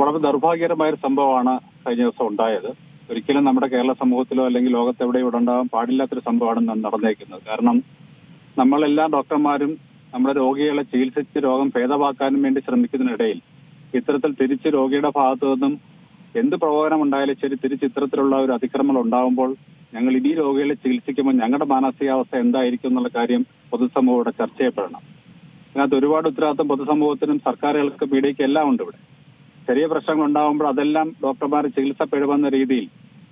വളരെ ദൗർഭാഗ്യകരമായ ഒരു സംഭവമാണ് കഴിഞ്ഞ ദിവസം ഉണ്ടായത്. ഒരിക്കലും നമ്മുടെ കേരള സമൂഹത്തിലോ അല്ലെങ്കിൽ ലോകത്തെവിടെയോ ഉണ്ടാകാൻ പാടില്ലാത്തൊരു സംഭവമാണ് നടന്നേക്കുന്നത്. കാരണം നമ്മളെല്ലാ ഡോക്ടർമാരും നമ്മുടെ രോഗികളെ ചികിത്സിച്ച് രോഗം ഭേദമാക്കാനും വേണ്ടി ശ്രമിക്കുന്നതിനിടയിൽ ഇത്തരത്തിൽ തിരിച്ച് രോഗിയുടെ ഭാഗത്തു നിന്നും എന്ത് പ്രകോപനം ഉണ്ടായാലും ശരി തിരിച്ച് ഇത്തരത്തിലുള്ള ഒരു അതിക്രമങ്ങൾ ഉണ്ടാകുമ്പോൾ ഞങ്ങൾ ഇനി രോഗികളെ ചികിത്സിക്കുമ്പോൾ ഞങ്ങളുടെ മാനസികാവസ്ഥ എന്തായിരിക്കും എന്നുള്ള കാര്യം പൊതുസമൂഹം ഇവിടെ ചർച്ച ചെയ്യപ്പെടണം. അതിനകത്ത് ഒരുപാട് ഉത്തരവാദിത്വം പൊതുസമൂഹത്തിനും സർക്കാരുകൾക്കും മീഡിയയ്ക്കും എല്ലാം ഉണ്ട് ഇവിടെ. ചെറിയ പ്രശ്നങ്ങൾ ഉണ്ടാകുമ്പോൾ അതെല്ലാം ഡോക്ടർമാർ ചികിത്സപ്പെടുമെന്ന രീതിയിൽ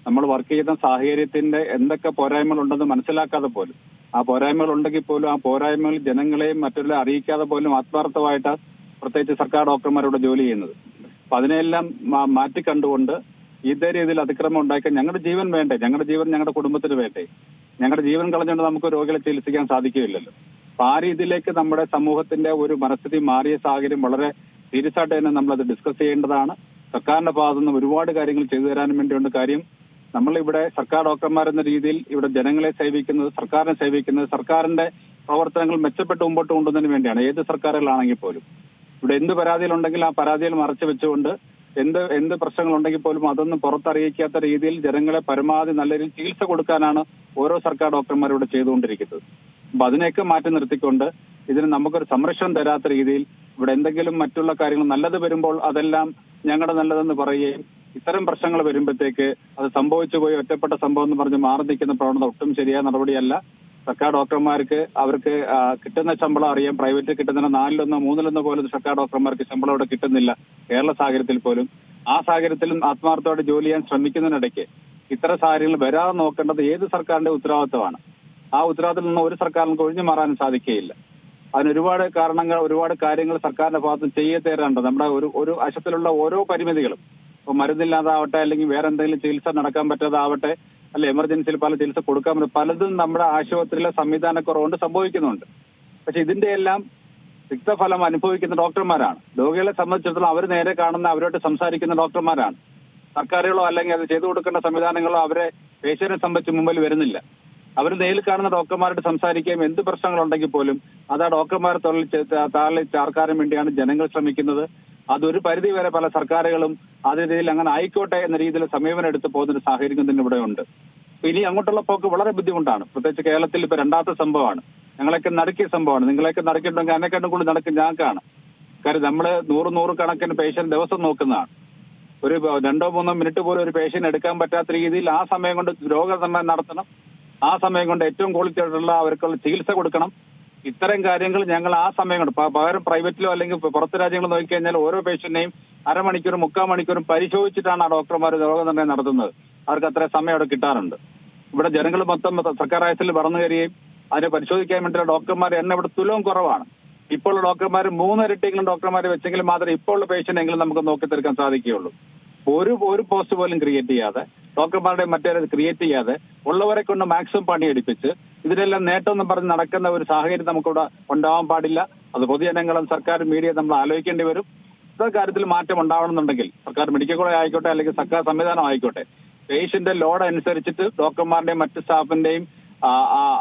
നമ്മൾ വർക്ക് ചെയ്യുന്ന സാഹചര്യത്തിന്റെ എന്തൊക്കെ പോരായ്മകൾ ഉണ്ടെന്ന് മനസ്സിലാക്കാതെ പോലും ആ പോരായ്മകൾ ഉണ്ടെങ്കിൽ പോലും ആ പോരായ്മകൾ ജനങ്ങളെയും മറ്റുള്ള അറിയിക്കാതെ പോലും ആത്മാർത്ഥമായിട്ട് പ്രത്യേകിച്ച് സർക്കാർ ഡോക്ടർമാരോട് ജോലി ചെയ്യുന്നത്. അപ്പൊ അതിനെല്ലാം മാറ്റി മാറ്റിക്കണ്ടുകൊണ്ട് ഇതേ രീതിയിൽ അതിക്രമം ഉണ്ടാക്കാൻ ഞങ്ങളുടെ ജീവൻ വേണ്ടേ? ഞങ്ങളുടെ ജീവൻ ഞങ്ങളുടെ കുടുംബത്തിന് വേണ്ടേ? ഞങ്ങളുടെ ജീവൻ കളഞ്ഞുകൊണ്ട് നമുക്ക് രോഗികളെ ചികിത്സിക്കാൻ സാധിക്കുകയില്ലല്ലോ. അപ്പൊ ആ രീതിയിലേക്ക് നമ്മുടെ സമൂഹത്തിന്റെ ഒരു മനസ്ഥിതി മാറിയ സാഹചര്യം വളരെ സീരിയസ് ആയിട്ട് തന്നെ നമ്മളത് ഡിസ്കസ് ചെയ്യേണ്ടതാണ്. സർക്കാരിന്റെ ഭാഗത്തു നിന്ന് ഒരുപാട് കാര്യങ്ങൾ ചെയ്തു തരാനും വേണ്ടിയുണ്ട് കാര്യം. നമ്മൾ ഇവിടെ സർക്കാർ ഡോക്ടർമാർ എന്ന രീതിയിൽ ഇവിടെ ജനങ്ങളെ സേവിക്കുന്നത് സർക്കാരിനെ സേവിക്കുന്നത് സർക്കാരിന്റെ പ്രവർത്തനങ്ങൾ മെച്ചപ്പെട്ട് മുമ്പോട്ട് കൊണ്ടുവന്നതിന് വേണ്ടിയാണ്. ഏത് സർക്കാരുകളാണെങ്കിൽ പോലും. ഇവിടെ എന്ത് പരാതികളുണ്ടെങ്കിൽ ആ പരാതികൾ മറച്ചു വെച്ചുകൊണ്ട് എന്ത് എന്ത് പ്രശ്നങ്ങൾ ഉണ്ടെങ്കിൽ പോലും അതൊന്നും പുറത്തറിയിക്കാത്ത രീതിയിൽ ജനങ്ങളെ പരമാവധി നല്ല രീതിയിൽ ചികിത്സ കൊടുക്കാനാണ് ഓരോ സർക്കാർ ഡോക്ടർമാരും ഇവിടെ ചെയ്തുകൊണ്ടിരിക്കുന്നത്. അപ്പൊ അതിനെയൊക്കെ മാറ്റി നിർത്തിക്കൊണ്ട് ഇതിന് നമുക്കൊരു സംരക്ഷണം തരാത്ത രീതിയിൽ ഇവിടെ എന്തെങ്കിലും മറ്റുള്ള കാര്യങ്ങൾ നല്ലത് വരുമ്പോൾ അതെല്ലാം ഞങ്ങളുടെ നല്ലതെന്ന് പറയുകയും ഇത്തരം പ്രശ്നങ്ങൾ വരുമ്പോഴത്തേക്ക് അത് സംഭവിച്ചു പോയി ഒറ്റപ്പെട്ട സംഭവം എന്ന് പറഞ്ഞ് മാറി നിൽക്കുന്ന പ്രവണത ഒട്ടും ശരിയായ നടപടിയല്ല. സർക്കാർ ഡോക്ടർമാർക്ക് അവർക്ക് കിട്ടുന്ന ശമ്പളം അറിയാം. പ്രൈവറ്റിൽ കിട്ടുന്ന നാലിലൊന്നോ മൂന്നിലൊന്നോ പോലും സർക്കാർ ഡോക്ടർമാർക്ക് ശമ്പളം ഇവിടെ കിട്ടുന്നില്ല. കേരള സാഹചര്യത്തിൽ പോലും. ആ സാഹചര്യത്തിലും ആത്മാർത്ഥത്തോടെ ജോലി ചെയ്യാൻ ശ്രമിക്കുന്നതിനിടയ്ക്ക് ഇത്തരം സാഹചര്യങ്ങൾ വരാതെ നോക്കേണ്ടത് ഏത് സർക്കാരിന്റെ ഉത്തരവാദിത്തമാണ് ആ ഉത്തരവാദിത്തത്തിൽ നിന്ന് ഒരു സർക്കാരിനും ഒഴിഞ്ഞു മാറാനും സാധിക്കുകയില്ല. അതിന് ഒരുപാട് കാരണങ്ങൾ ഒരുപാട് കാര്യങ്ങൾ സർക്കാരിന്റെ ഭാഗത്ത് ചെയ്യേ തേരാണ്ട് നമ്മുടെ ഒരു ഒരു വശത്തിലുള്ള ഓരോ പരിമിതികളും. ഇപ്പൊ മരുന്നില്ലാതാവട്ടെ അല്ലെങ്കിൽ വേറെ എന്തെങ്കിലും ചികിത്സ നടക്കാൻ പറ്റാതാവട്ടെ അല്ലെ എമർജൻസിയിൽ പല ചികിത്സ കൊടുക്കാൻ പറ്റും. പലതും നമ്മുടെ ആശുപത്രിയിലെ സംവിധാനക്കുറവുകൊണ്ട് സംഭവിക്കുന്നുണ്ട്. പക്ഷെ ഇതിന്റെ എല്ലാം രക്തഫലം അനുഭവിക്കുന്ന ഡോക്ടർമാരാണ്. രോഗികളെ സംബന്ധിച്ചിടത്തോളം അവർ നേരെ കാണുന്ന അവരോട്ട് സംസാരിക്കുന്ന ഡോക്ടർമാരാണ്. സർക്കാരുകളോ അല്ലെങ്കിൽ അത് ചെയ്തു കൊടുക്കേണ്ട സംവിധാനങ്ങളോ അവരെ പേഷ്യനെ സംബന്ധിച്ച് മുമ്പിൽ വരുന്നില്ല. അവർ നേരിൽ കാണുന്ന ഡോക്ടർമാരോട് സംസാരിക്കുകയും എന്ത് പ്രശ്നങ്ങളുണ്ടെങ്കിൽ പോലും അത് ആ ഡോക്ടർമാരെ തൊഴിൽ താളിൽ ചാർക്കാനും വേണ്ടിയാണ് ജനങ്ങൾ ശ്രമിക്കുന്നത്. അതൊരു പരിധി വരെ പല സർക്കാരുകളും അതേ രീതിയിൽ അങ്ങനെ ആയിക്കോട്ടെ എന്ന രീതിയിൽ സമീപനം എടുത്ത് പോകുന്ന ഒരു സാഹചര്യം തന്നെ ഇവിടെ ഉണ്ട്. ഇനി അങ്ങോട്ടുള്ള പോക്ക് വളരെ ബുദ്ധിമുട്ടാണ്. പ്രത്യേകിച്ച് കേരളത്തിൽ ഇപ്പൊ രണ്ടാമത്തെ സംഭവമാണ്. ഞങ്ങളൊക്കെ നടക്കിയ സംഭവമാണ്. നിങ്ങളെയൊക്കെ നടക്കിയിട്ടുണ്ടെങ്കിൽ അതിനെക്കാട്ടും കൂടുതൽ നടക്കും ഞങ്ങൾക്കാണ്. കാര്യം നമ്മൾ നൂറ് നൂറ് കണക്കിന് പേഷ്യന്റ് ദിവസം നോക്കുന്നതാണ്. ഒരു രണ്ടോ മൂന്നോ മിനിറ്റ് പോലും ഒരു പേഷ്യന്റ് എടുക്കാൻ പറ്റാത്ത രീതിയിൽ ആ സമയം കൊണ്ട് രോഗ നടത്തണം. ആ സമയം കൊണ്ട് ഏറ്റവും ക്വാളിറ്റി ആയിട്ടുള്ള അവർക്കുള്ള ചികിത്സ കൊടുക്കണം. ഇത്തരം കാര്യങ്ങൾ ഞങ്ങൾ ആ സമയം കൊണ്ട് പകരം പ്രൈവറ്റിലോ അല്ലെങ്കിൽ പുറത്ത് രാജ്യങ്ങൾ നോക്കിക്കഴിഞ്ഞാൽ ഓരോ പേഷ്യന്റിനെയും അരമണിക്കൂറും മുക്കാൽ മണിക്കൂറും പരിശോധിച്ചിട്ടാണ് ആ ഡോക്ടർമാർ രോഗനിർണയം നടത്തുന്നത്. അവർക്ക് അത്ര സമയം അവിടെ കിട്ടാറുണ്ട്. ഇവിടെ ജനങ്ങൾ മൊത്തം സർക്കാർ ആയത്തിൽ പറഞ്ഞു കയറുകയും അതിനെ പരിശോധിക്കാൻ വേണ്ടിയുള്ള ഡോക്ടർമാർ എണ്ണം ഇവിടെ തുലവും കുറവാണ്. ഇപ്പോൾ ഉള്ള ഡോക്ടർമാർ മൂന്നിരട്ടിയെങ്കിലും ഡോക്ടർമാരെ വെച്ചെങ്കിൽ മാത്രമേ ഇപ്പോൾ ഉള്ള പേഷ്യന്റ് എങ്കിലും നമുക്ക് നോക്കി തീർക്കാൻ സാധിക്കുകയുള്ളൂ. ഒരു ഒരു പോസ്റ്റ് പോലും ക്രിയേറ്റ് ചെയ്യാതെ ഡോക്ടർമാരുടെ മറ്റേ ക്രിയേറ്റ് ചെയ്യാതെ ഉള്ളവരെ കൊണ്ട് മാക്സിമം പണിയെടുപ്പിച്ച് ഇതിനെല്ലാം നേട്ടം എന്ന് പറഞ്ഞ് നടക്കുന്ന ഒരു സാഹചര്യം നമുക്കിവിടെ ഉണ്ടാവാൻ പാടില്ല. അത് പൊതുജനങ്ങളും സർക്കാർ മീഡിയ നമ്മൾ ആലോചിക്കേണ്ടി വരും. ഇത്തരം കാര്യത്തിൽ മാറ്റം ഉണ്ടാവണമെന്നുണ്ടെങ്കിൽ സർക്കാർ മെഡിക്കൽ കോളേജ് ആയിക്കോട്ടെ അല്ലെങ്കിൽ സർക്കാർ സംവിധാനം ആയിക്കോട്ടെ പേഷ്യന്റ് ലോഡ് അനുസരിച്ചിട്ട് ഡോക്ടർമാരുടെയും മറ്റ് സ്റ്റാഫിന്റെയും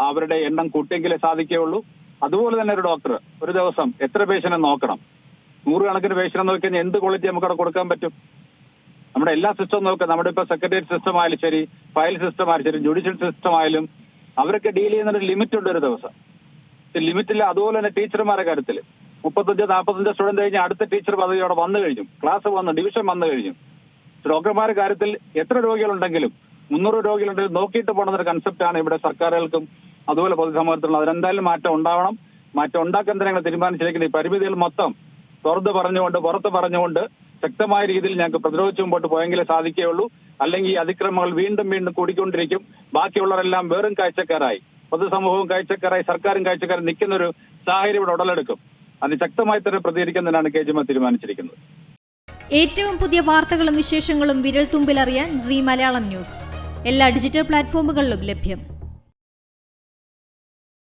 അവരുടെ എണ്ണം കൂട്ടിയെങ്കിലേ സാധിക്കുകയുള്ളൂ. അതുപോലെ തന്നെ ഒരു ഡോക്ടർ ഒരു ദിവസം എത്ര പേഷ്യനെ നോക്കണം? നൂറുകണക്കിന് പേഷ്യനെ നോക്കി കഴിഞ്ഞാൽ എന്ത് ക്വാളിറ്റി നമുക്ക് അവിടെ കൊടുക്കാൻ പറ്റും? നമ്മുടെ എല്ലാ സിസ്റ്റവും നോക്കുക നമ്മുടെ ഇപ്പൊ സെക്രട്ടേറിയറ്റ് സിസ്റ്റം ആയാലും ശരി ഫയൽ സിസ്റ്റം ആയാലും ശരി ജുഡീഷ്യൽ സിസ്റ്റം ആയാലും അവരൊക്കെ ഡീൽ ചെയ്യുന്ന ഒരു ലിമിറ്റ് ഉണ്ട് ഒരു ദിവസം. ലിമിറ്റില്ല അതുപോലെ തന്നെ ടീച്ചർമാരുടെ കാര്യത്തിൽ. മുപ്പത്തഞ്ച് നാൽപ്പത്തഞ്ച് സ്റ്റുഡന്റ് കഴിഞ്ഞ് അടുത്ത ടീച്ചർ പദവി അവിടെ വന്നു കഴിഞ്ഞു. ക്ലാസ് വന്നു ഡിവിഷൻ വന്നു കഴിഞ്ഞു. ഡോക്ടർമാരുടെ കാര്യത്തിൽ എത്ര രോഗികളുണ്ടെങ്കിലും മുന്നൂറ് രോഗികളുണ്ടെങ്കിലും നോക്കിയിട്ട് പോകുന്ന ഒരു കൺസെപ്റ്റാണ് ഇവിടെ സർക്കാരുകൾക്കും അതുപോലെ പൊതുസമൂഹത്തിലുള്ള അതിനെന്തായാലും മാറ്റം ഉണ്ടാവണം. മാറ്റം ഉണ്ടാക്കാൻ തന്നെ ഞങ്ങൾ തീരുമാനിച്ചിരിക്കുന്നത് ഈ പരിമിതികൾ മൊത്തം തുറന്ന് പറഞ്ഞുകൊണ്ട് പുറത്ത് പറഞ്ഞുകൊണ്ട് ശക്തമായ രീതിയിൽ ഞങ്ങൾക്ക് പ്രതിരോധിച്ച് മുമ്പോട്ട് പോയെങ്കിലേ സാധിക്കുകയുള്ളൂ. അല്ലെങ്കിൽ അതിക്രമങ്ങൾ വീണ്ടും വീണ്ടും കൂടിക്കൊണ്ടിരിക്കും. ബാക്കിയുള്ളവരെല്ലാം വേറും കാഴ്ചക്കാരായി. പൊതുസമൂഹവും കാഴ്ചക്കാരായി സർക്കാരും കാഴ്ചക്കാരും നിൽക്കുന്ന ഒരു സാഹചര്യം ഇവിടെ ഉടലെടുക്കും. അതിന് ശക്തമായി തന്നെ പ്രതികരിക്കുന്നതിനാണ് കെ ജിമ തീരുമാനിച്ചിരിക്കുന്നത്. ഏറ്റവും പുതിയ വാർത്തകളും വിശേഷങ്ങളും വിരൽ തുമ്പിലറിയാൻ സി മലയാളം ന്യൂസ്. എല്ലാ ഡിജിറ്റൽ പ്ലാറ്റ്ഫോമുകളിലും ലഭ്യം.